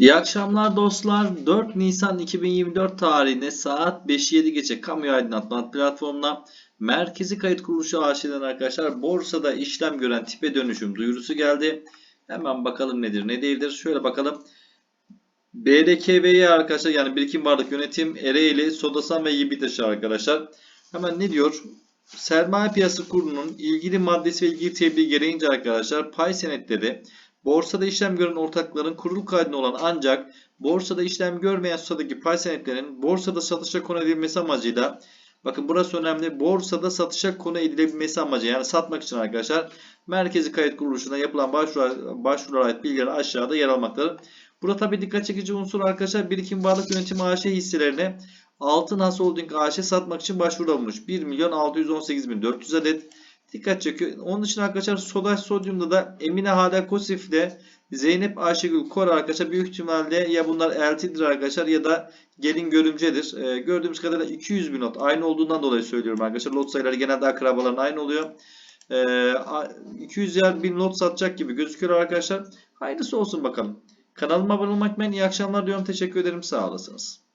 İyi akşamlar dostlar. 4 Nisan 2024 tarihinde saat 5.07 geçe kamu aydınlatma platformuna Merkezi Kayıt Kuruluşu AŞ'den arkadaşlar borsada işlem gören tipe dönüşüm duyurusu geldi. Hemen bakalım nedir ne değildir. Şöyle bakalım. BDKV'ye arkadaşlar yani Birikim Varlık Yönetim Ereğli, Sodasan ve Yibitaş arkadaşlar. Hemen ne diyor? Sermaye Piyasası Kurulu'nun ilgili maddesi ve ilgili tebliğ gereğince arkadaşlar pay senetleri borsada işlem gören ortakların kurul kaydına olan ancak borsada işlem görmeyen statüdeki pay senetlerinin borsada satışa konu edilmesi amacıyla bakın burası önemli borsada satışa konu edilebilmesi amacı yani satmak için arkadaşlar merkezi kayıt kuruluşuna yapılan başvurular, başvurulara ait bilgiler aşağıda yer almaktadır. Burada tabi dikkat çekici unsur arkadaşlar birikim varlık yönetimi AŞ hisselerine Altın Has Holding AŞ satmak için başvuruda bulmuş. 1 milyon 618 bin 400 adet dikkat çekiyor. Onun için arkadaşlar Sodaş Sodyum'da da Emine Hade Kosif ile Zeynep Ayşegül Kor arkadaşlar büyük ihtimalle ya bunlar eltidir arkadaşlar ya da gelin görümcedir. Ee, gördüğümüz kadarıyla 200 bin lot aynı olduğundan dolayı söylüyorum arkadaşlar. Lot sayıları genelde akrabaların aynı oluyor. Ee, 200 yer bin lot satacak gibi gözüküyor arkadaşlar. Hayırlısı olsun bakalım. Kanalıma abone olmak için iyi akşamlar diyorum. Teşekkür ederim. Sağ olasınız.